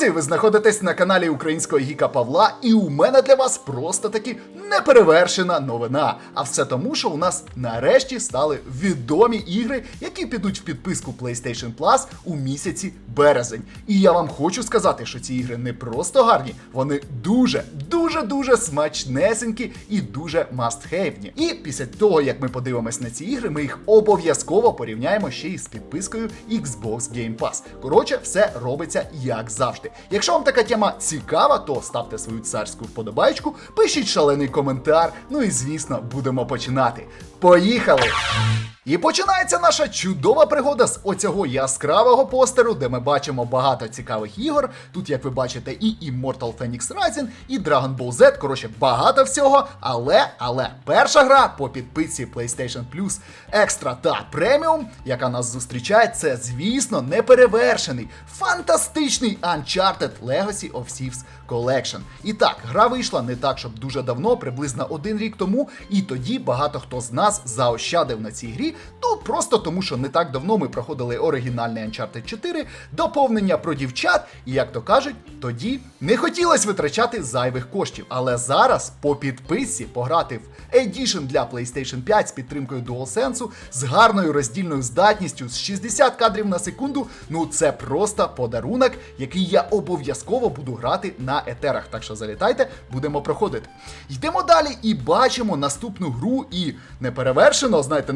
Друзі, ви знаходитесь на каналі Українського Гіка Павла, і у мене для вас просто таки неперевершена новина. А все тому, що у нас нарешті стали відомі ігри, які підуть в підписку PlayStation Plus у місяці березень. І я вам хочу сказати, що ці ігри не просто гарні, вони дуже, дуже, дуже смачнесенькі і дуже мастхейвні. І після того, як ми подивимось на ці ігри, ми їх обов'язково порівняємо ще й з підпискою Xbox Game Pass. Коротше, все робиться як завжди. Якщо вам така тема цікава, то ставте свою царську вподобайку, пишіть шалений коментар. Ну і звісно, будемо починати. Поїхали! І починається наша чудова пригода з оцього яскравого постеру, де ми бачимо багато цікавих ігор. Тут, як ви бачите, і Immortal Phoenix Rising, і Dragon Ball Z. Коротше, багато всього. Але, але перша гра по підписці PlayStation Plus Extra та Premium, яка нас зустрічає, це, звісно, неперевершений, фантастичний Uncharted Legacy of Thieves Collection. І так, гра вийшла не так, щоб дуже давно, приблизно один рік тому, і тоді багато хто з нас заощадив на цій грі. Ну просто тому, що не так давно ми проходили оригінальний Uncharted 4, доповнення про дівчат, і як то кажуть, тоді не хотілося витрачати зайвих коштів. Але зараз по підписці пограти в Edition для PlayStation 5 з підтримкою DualSense, з гарною роздільною здатністю, з 60 кадрів на секунду. Ну це просто подарунок, який я обов'язково буду грати на етерах. Так що залітайте, будемо проходити. Йдемо далі і бачимо наступну гру. І неперевершено, знаєте,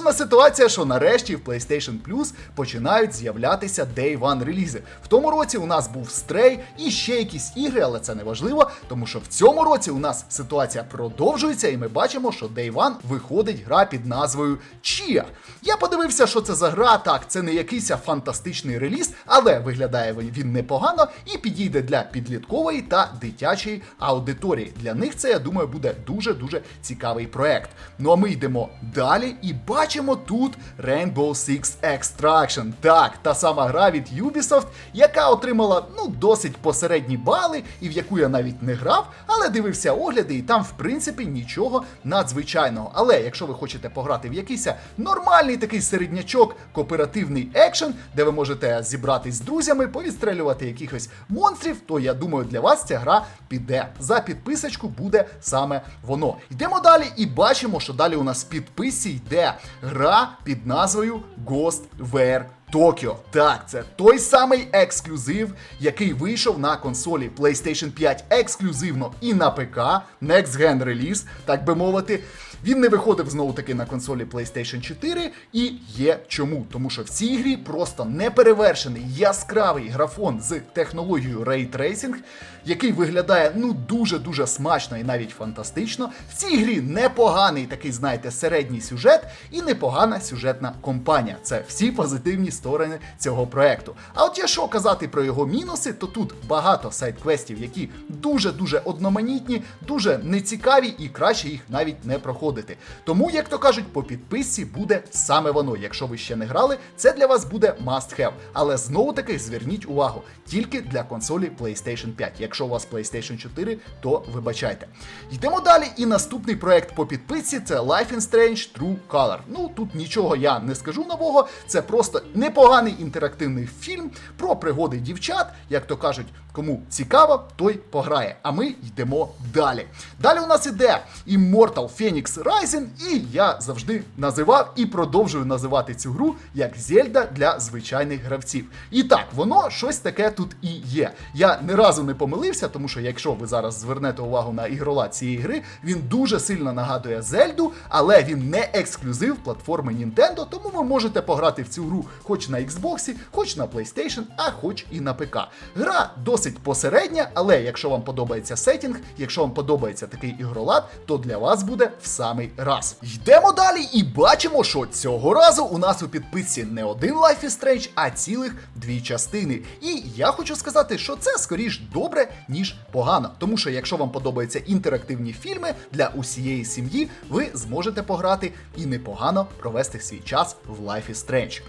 неперевершена ситуація, що нарешті в PlayStation Plus починають з'являтися Day One релізи. В тому році у нас був Stray і ще якісь ігри, але це не важливо, тому що в цьому році у нас ситуація продовжується, і ми бачимо, що Day One виходить гра під назвою Chia. Я подивився, що це за гра. Так, це не якийсь фантастичний реліз, але виглядає він- непогано і підійде для підліткової та дитячої аудиторії. Для них це, я думаю, буде дуже-дуже цікавий проект. Ну а ми йдемо далі і бачимо тут Rainbow Six Extraction. Так, та сама гра від Ubisoft, яка отримала ну досить посередні бали, і в яку я навіть не грав, але дивився огляди, і там, в принципі, нічого надзвичайного. Але якщо ви хочете пограти в якийсь нормальний такий середнячок, кооперативний екшен, де ви можете зібратись з друзями, повістрелювати якихось монстрів, то я думаю, для вас ця гра піде. За підписочку буде саме воно. Йдемо далі і бачимо, що далі у нас в підписці йде гра під назвою Ghost Tokyo. Так, це той самий ексклюзив, який вийшов на консолі PlayStation 5 ексклюзивно і на ПК, Next Gen реліз, так би мовити. Він не виходив знову таки на консолі PlayStation 4 і є чому. Тому що в цій грі просто неперевершений яскравий графон з технологією Ray Tracing, який виглядає ну дуже-дуже смачно і навіть фантастично. В цій грі непоганий такий, знаєте, середній сюжет і непогана сюжетна компанія. Це всі позитивні цього проекту. А от якщо казати про його мінуси, то тут багато сайт-квестів, які дуже-дуже одноманітні, дуже нецікаві і краще їх навіть не проходити. Тому, як то кажуть, по підписці буде саме воно. Якщо ви ще не грали, це для вас буде must have. Але знову таки зверніть увагу, тільки для консолі PlayStation 5. Якщо у вас PlayStation 4, то вибачайте. Йдемо далі. І наступний проект по підписці це Life in Strange True Color. Ну тут нічого я не скажу нового. Це просто непоганий інтерактивний фільм про пригоди дівчат. Як то кажуть, кому цікаво, той пограє. А ми йдемо далі. Далі у нас іде Immortal Phoenix Rising, і я завжди називав і продовжую називати цю гру як Зельда для звичайних гравців. І так, воно щось таке тут і є. Я не разу не помилився, тому що якщо ви зараз звернете увагу на ігролад цієї гри, він дуже сильно нагадує Зельду, але він не ексклюзив платформи Nintendo, тому ви можете пограти в цю гру хоч на Xbox, хоч на PlayStation, а хоч і на ПК. Гра досить посередня, але якщо вам подобається сетінг, якщо вам подобається такий ігролад, то для вас буде в самий раз. Йдемо далі і бачимо, що цього разу у нас у підписці не один Life is Strange, а цілих дві частини. І я хочу сказати, що це скоріш добре, ніж погано. Тому що якщо вам подобаються інтерактивні фільми для усієї сім'ї, ви зможете пограти і непогано провести свій час в Life is Strange.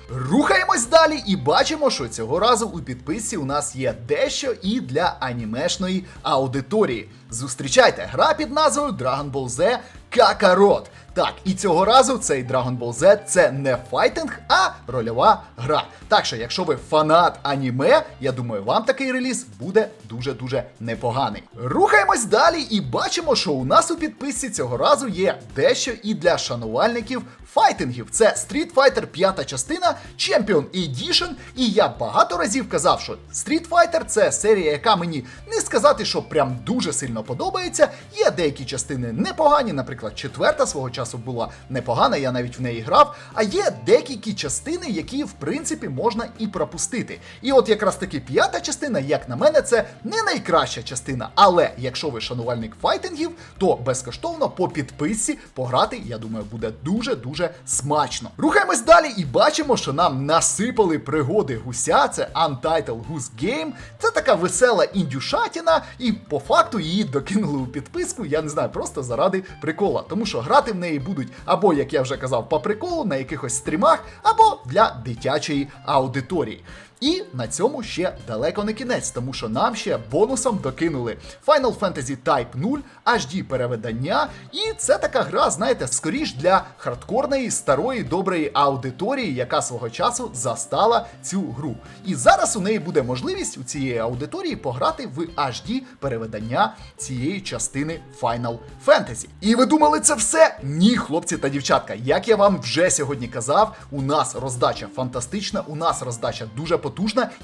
Рухаємось далі і бачимо, що цього разу у підписці у нас є дещо і для анімешної аудиторії. Зустрічайте гра під назвою Dragon Ball Z Какарот. Так, і цього разу цей Dragon Ball Z це не файтинг, а рольова гра. Так що, якщо ви фанат аніме, я думаю, вам такий реліз буде дуже-дуже непоганий. Рухаємось далі і бачимо, що у нас у підписці цього разу є дещо і для шанувальників файтингів. Це Street Fighter 5 частина Champion Edition. І я багато разів казав, що Street Fighter це серія, яка мені не сказати, що прям дуже сильно подобається. Є деякі частини непогані, наприклад, четверта свого часу була непогана, я навіть в неї грав. А є деякі частини, які в принципі можна і пропустити. І от якраз таки п'ята частина, як на мене, це не найкраща частина. Але якщо ви шанувальник файтингів, то безкоштовно по підписці пограти, я думаю, буде дуже дуже смачно. Рухаємось далі і бачимо, що нам насипали пригоди гуся. Це Untitled Goose Game. Це така весела індюшатіна, і по факту її докинули у підписку. Я не знаю, просто заради прикола. Тому що грати в неї будуть або, як я вже казав, по приколу на якихось стрімах, або для дитячої аудиторії. І на цьому ще далеко не кінець, тому що нам ще бонусом докинули Final Fantasy Type 0 HD переведення. І це така гра, знаєте, скоріш для хардкорної старої доброї аудиторії, яка свого часу застала цю гру. І зараз у неї буде можливість у цієї аудиторії пограти в HD переведення цієї частини Final Fantasy. І ви думали, це все? Ні, хлопці та дівчатка. Як я вам вже сьогодні казав, у нас роздача фантастична, у нас роздача дуже потужна,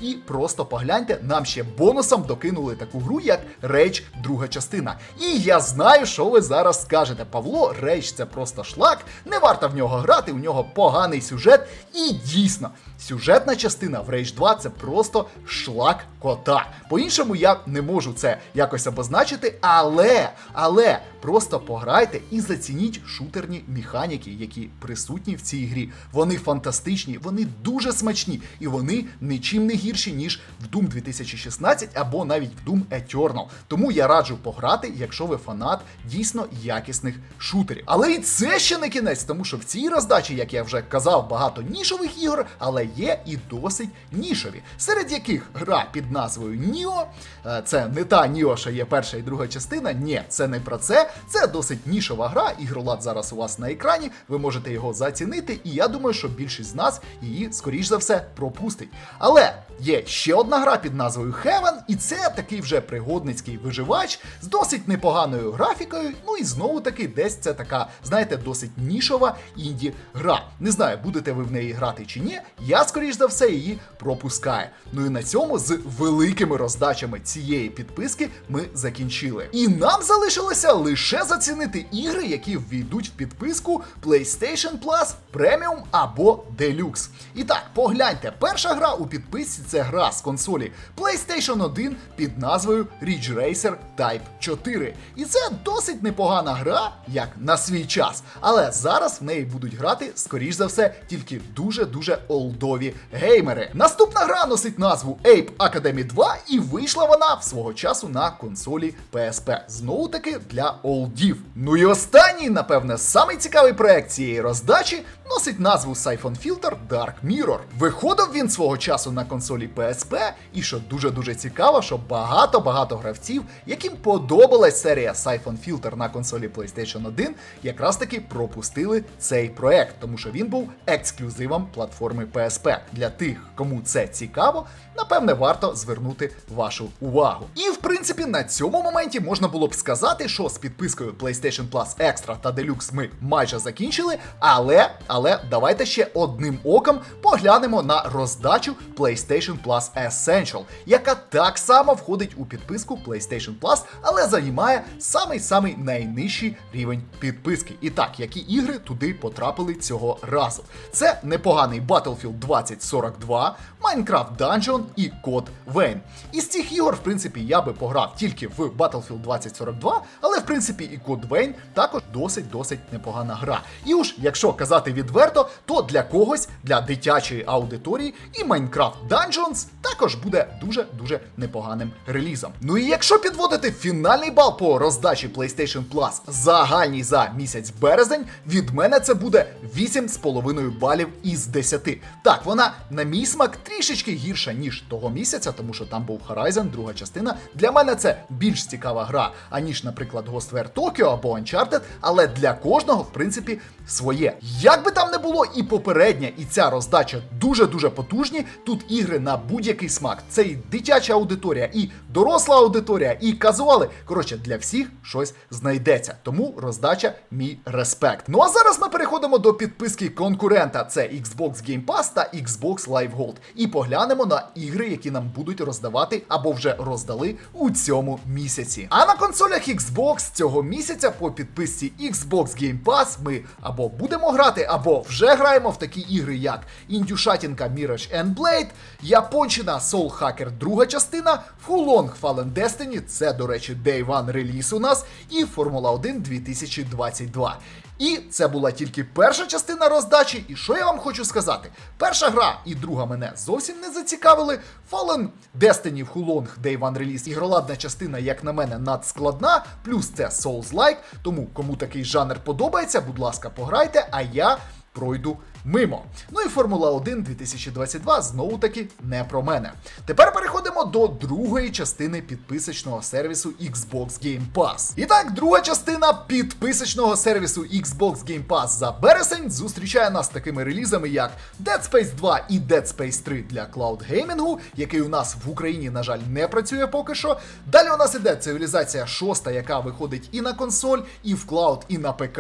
і просто погляньте, нам ще бонусом докинули таку гру, як Рейдж, друга частина. І я знаю, що ви зараз скажете. Павло, Рейдж це просто шлак, не варто в нього грати, у нього поганий сюжет. І дійсно, сюжетна частина в Rage 2 це просто шлак кота. По-іншому я не можу це якось обозначити, але, але просто пограйте і зацініть шутерні механіки, які присутні в цій грі. Вони фантастичні, вони дуже смачні, і вони нічим не гірші, ніж в Doom 2016 або навіть в Doom Eternal. Тому я раджу пограти, якщо ви фанат дійсно якісних шутерів. Але і це ще не кінець, тому що в цій роздачі, як я вже казав, багато нішових ігор, але є і досить нішові, серед яких гра під назвою Ніо. Е, Це не та Ніо, що є перша і друга частина. Ні, це не про це. Це досить нішова гра. Ігролад зараз у вас на екрані. Ви можете його зацінити, і я думаю, що більшість з нас її, скоріш за все, пропустить. Але є ще одна гра під назвою Heaven, і це такий вже пригодницький виживач з досить непоганою графікою. Ну і знову таки, десь це така, знаєте, досить нішова інді гра. Не знаю, будете ви в неї грати чи ні. Я, скоріш за все, її пропускаю. Ну і на цьому з великими роздачами цієї підписки ми закінчили. І нам залишилося лише зацінити ігри, які ввійдуть в підписку PlayStation Plus, Premium або Deluxe. І так, погляньте, перша гра у підписці це гра з консолі PlayStation 1 під назвою Ridge Racer Type 4. І це досить непогана гра, як на свій час. Але зараз в неї будуть грати, скоріш за все, тільки дуже-дуже олдові геймери. Наступна гра носить назву Ape Academy 2, і вийшла вона в свого часу на консолі PSP. Знову таки для олдів. Ну і останній, напевне, самий цікавий проект цієї роздачі носить назву Siphon Filter Dark Mirror. Виходив він свого часу на консолі PSP, і що дуже-дуже цікаво, що багато-багато гравців, яким подобалась серія Siphon Filter на консолі PlayStation 1, якраз таки пропустили цей проект, тому що він був ексклюзивом платформи PSP. Для тих, кому це цікаво, напевне, варто звернути вашу увагу. І в принципі на цьому моменті можна було б сказати, що з підпискою PlayStation Plus Extra та Deluxe ми майже закінчили, але, але давайте ще одним оком поглянемо на роздачу PlayStation Plus Essential, яка так само входить у підписку PlayStation Plus, але займає самий-самий найнижчий рівень підписки. І так, які ігри туди потрапили цього разу? Це непоганий Battlefield 2042, Minecraft Dungeon і Code Vein. Із цих ігор, в принципі, я би пограв тільки в Battlefield 2042, але в принципі і Code Vein також досить-досить непогана гра. І уж якщо казати відверто, відверто, то для когось, для дитячої аудиторії, і Minecraft Dungeons також буде дуже-дуже непоганим релізом. Ну і якщо підводити фінальний бал по роздачі PlayStation Plus загальній за місяць березень, від мене це буде 8,5 балів із 10. Так, вона на мій смак трішечки гірша, ніж того місяця, тому що там був Horizon, друга частина. Для мене це більш цікава гра, аніж, наприклад, Ghostware Tokyo або Uncharted, але для кожного, в принципі, своє. Як би там не було, і попередня, і ця роздача дуже-дуже потужні. Тут ігри на будь-який смак. Це і дитяча аудиторія, і доросла аудиторія, і казуали. Коротше, для всіх щось знайдеться. Тому роздача мій респект. Ну а зараз ми переходимо до підписки конкурента: це Xbox Game Pass та Xbox Live Gold. І поглянемо на ігри, які нам будуть роздавати або вже роздали у цьому місяці. А на консолях Xbox цього місяця по підписці Xbox Game Pass ми або будемо грати, або вже граємо в такі ігри, як Індюшатінка Mirage and Blade, Японщина Soul Hacker друга частина, Fulong Fallen Destiny, це, до речі, Day One реліз у нас, і Формула 1 2022. І це була тільки перша частина роздачі. І що я вам хочу сказати? Перша гра і друга мене зовсім не зацікавили. Fallen Destiny в Hulong Day One реліз ігроладна частина, як на мене, надскладна, плюс це Souls-like, тому кому такий жанр подобається, будь ласка, пограйте, а я пройду мимо. Ну і Формула 1 2022 знову таки не про мене. Тепер переходимо до другої частини підписочного сервісу Xbox Game Pass. І так, друга частина підписочного сервісу Xbox Game Pass за березень зустрічає нас такими релізами, як Dead Space 2 і Dead Space 3 для клауд геймінгу, який у нас в Україні, на жаль, не працює поки що. Далі у нас іде цивілізація 6, яка виходить і на консоль, і в клауд, і на ПК.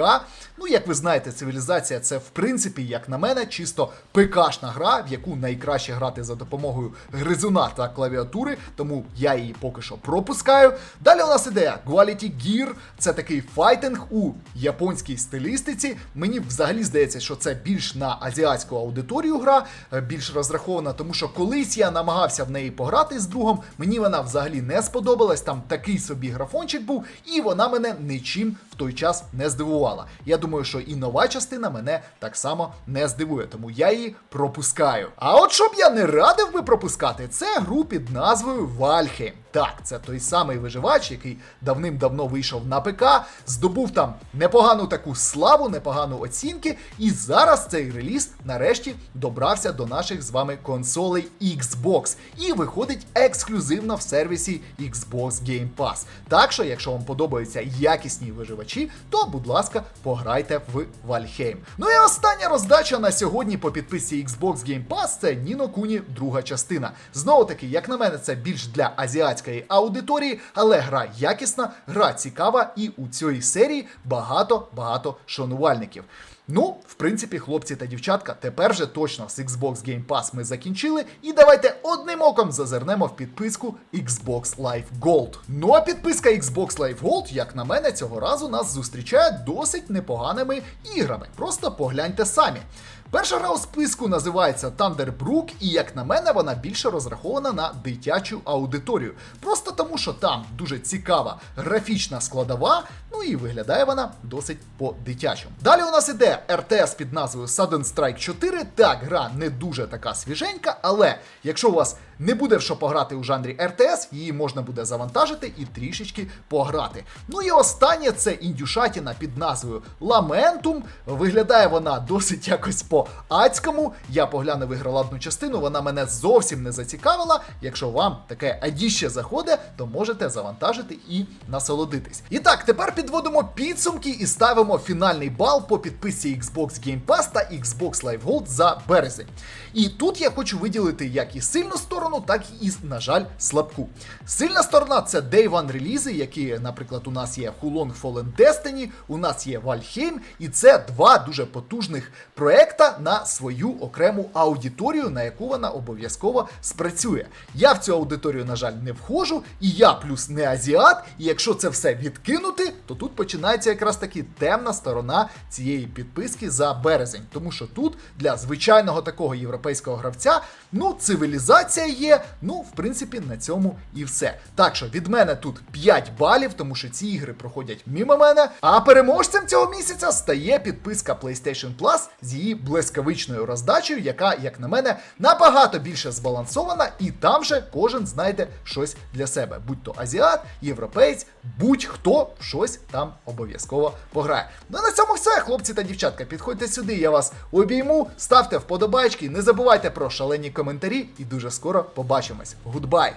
Ну, як ви знаєте, цивілізація це в принципі, як на мене, чисто ПКшна гра, в яку найкраще грати за допомогою гризуна та клавіатури, тому я її поки що пропускаю. Далі у нас іде Quality Gear, це такий файтинг у японській стилістиці. Мені взагалі здається, що це більш на азіатську аудиторію гра, е, більш розрахована, тому що колись я намагався в неї пограти з другом, мені вона взагалі не сподобалась. Там такий собі графончик був, і вона мене нічим в той час не здивувала. Я думаю, що і нова частина мене так само не здивує, тому я її пропускаю. А от щоб я не радив би пропускати, це гру під назвою Вальхейм. Так, це той самий виживач, який давним-давно вийшов на ПК, здобув там непогану таку славу, непогану оцінки, і зараз цей реліз нарешті добрався до наших з вами консолей Xbox і виходить ексклюзивно в сервісі Xbox Game Pass. Так що, якщо вам подобаються якісні виживачі, то, будь ласка, пограйте в Valheim. Ну і остання роздача на сьогодні по підписці Xbox Game Pass це Ніно Куні, друга частина. Знову таки, як на мене, це більш для азіатської аудиторії, але гра якісна, гра цікава, і у цій серії багато-багато шанувальників. Ну, в принципі, хлопці та дівчатка, тепер же точно з Xbox Game Pass ми закінчили. І давайте одним оком зазирнемо в підписку Xbox Live Gold. Ну а підписка Xbox Live Gold, як на мене, цього разу нас зустрічає досить непоганими іграми. Просто погляньте самі. Перша гра у списку називається Thunderbrook, і як на мене, вона більше розрахована на дитячу аудиторію. Просто тому, що там дуже цікава графічна складова, ну і виглядає вона досить по-дитячому. Далі у нас іде RTS під назвою Sudden Strike 4. Так, гра не дуже така свіженька, але якщо у вас не буде в що пограти у жанрі RTS, її можна буде завантажити і трішечки пограти. Ну і останнє це індюшатіна під назвою Lamentum. Виглядає вона досить якось по-ацькому. Я поглянув ігроладну частину, вона мене зовсім не зацікавила. Якщо вам таке адіще заходить, то можете завантажити і насолодитись. І так, тепер підводимо підсумки і ставимо фінальний бал по підписці Xbox Game Pass та Xbox Live Gold за березень. І тут я хочу виділити як і сильну сторону, так і, на жаль, слабку. Сильна сторона це Day One релізи, які, наприклад, у нас є Hulong Fallen Destiny, у нас є Valheim, і це два дуже потужних проекта на свою окрему аудиторію, на яку вона обов'язково спрацює. Я в цю аудиторію, на жаль, не входжу, і я плюс не азіат. І якщо це все відкинути, то тут починається якраз таки темна сторона цієї підписки за березень, тому що тут для звичайного такого європейського гравця ну цивілізація є. Ну, в принципі, на цьому і все. Так що від мене тут 5 балів, тому що ці ігри проходять мимо мене. А переможцем цього місяця стає підписка PlayStation Plus з її блискавичною роздачею, яка, як на мене, набагато більше збалансована, і там же кожен знайде щось для себе. Будь то азіат, європейць, будь-хто щось там обов'язково пограє. Ну на цьому все, хлопці та дівчатка. Підходьте сюди, я вас обійму, ставте вподобайки, не забувайте про шалені коментарі, і дуже скоро побачимось. Гудбай!